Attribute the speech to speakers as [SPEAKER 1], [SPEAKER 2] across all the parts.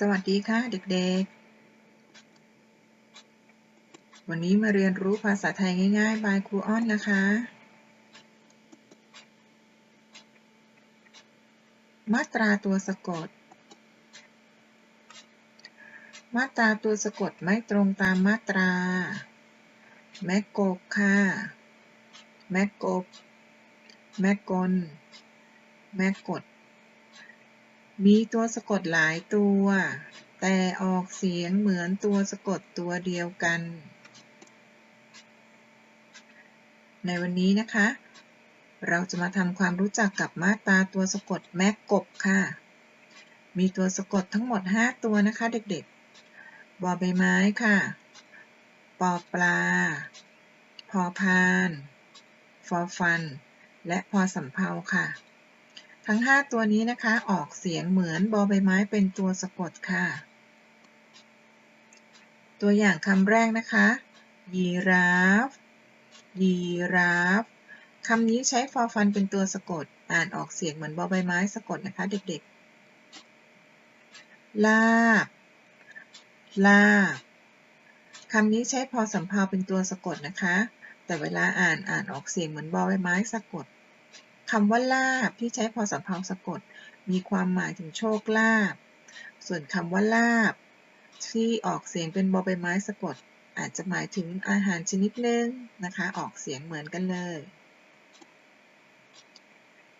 [SPEAKER 1] สวัสดีค่ะเด็กๆ วันนี้มาเรียนรู้ภาษาไทยง่ายๆ บายครูอ้อนนะคะ มาตราตัวสะกด มาตราตัวสะกดไม่ตรงตามมาตรา แมกโกบค่ะ แมกโกบ แมกกล แมกกด มีตัวสะกดหลายตัว แต่ออกเสียงเหมือนตัวสะกดตัวเดียวกัน ในวันนี้นะคะ เราจะมาทำความรู้จักกับมาตราตัวสะกดแม่กบค่ะ มีตัวสะกดทั้งหมด 5 ตัวนะคะเด็กๆ บอใบไม้ค่ะ ปอปลา พอพาน ฟอฟัน และพอสำเภาค่ะ ทั้ง 5 ตัวนี้นะคะ ออกเสียงเหมือนบอใบไม้เป็นตัวสะกดค่ะ ตัวอย่างคำแรกนะคะ ยีราฟ ยีราฟคำนี้ใช้ฟอฟันเป็นตัวสะกด อ่านออกเสียงเหมือนบอใบไม้สะกดนะคะ เด็กๆ ลาบ ลาบคำนี้ใช้พอสำเพาเป็นตัวสะกดนะคะ แต่เวลาอ่านอ่านออกเสียงเหมือนบอใบไม้สะกด คำว่าลาบที่ใช้พอสำเพาสะกด มีความหมายถึงโชคลาบ ส่วนคำว่าลาบ ที่ออกเสียงเป็นบอใบไม้สะกด อาจจะหมายถึงอาหารชนิดหนึ่งนะคะ ออกเสียงเหมือนกันเลย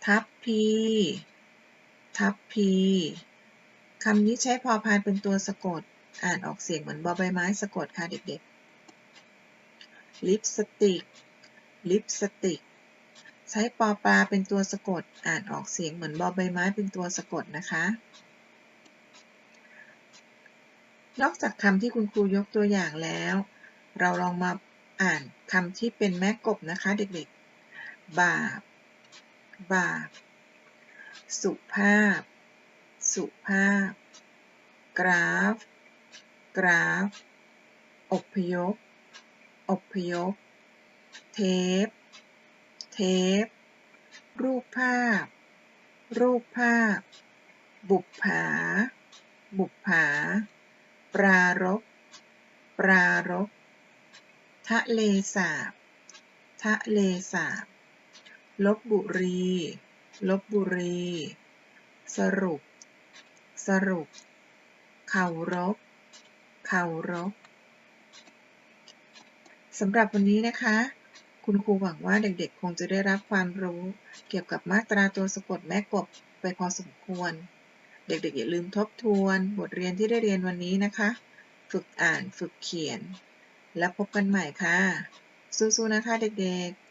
[SPEAKER 1] ทัพพี ทัพพีคำนี้ใช้พอพานเป็นตัวสะกด อ่านออกเสียงเหมือนบอใบไม้สะกดค่ะเด็กๆ ลิปสติก ลิปสติก ใช้ปอปลาเป็นตัวสะกด อ่านออกเสียงเหมือนบอใบไม้เป็นตัวสะกดนะคะ นอกจากคำที่คุณครูยกตัวอย่างแล้ว เราลองมาอ่านคำที่เป็นแม่กบนะคะเด็กๆ บาป บาป สุภาพ สุภาพ กราฟ กราฟอพยพอพยพ เทป เทป รูปภาพ รูปภาพ บุปผา บุปผา ปรารบปรารบทะเลสาบทะเลสาบ ลบบุรี ลบบุรี สรุป สรุป เข่ารบเข่ารบสำหรับวันนี้นะคะ คุณครูหวังว่าเด็กๆ คงจะได้รับความรู้ เกี่ยวกับมาตราตัวสะกดแม่กบไปพอสมควร เด็กๆ อย่าลืมทบทวน บทเรียนที่ได้เรียนวันนี้นะคะ ฝึกอ่านฝึกเขียน แล้วพบกันใหม่ค่ะ สู้ๆนะคะเด็กๆ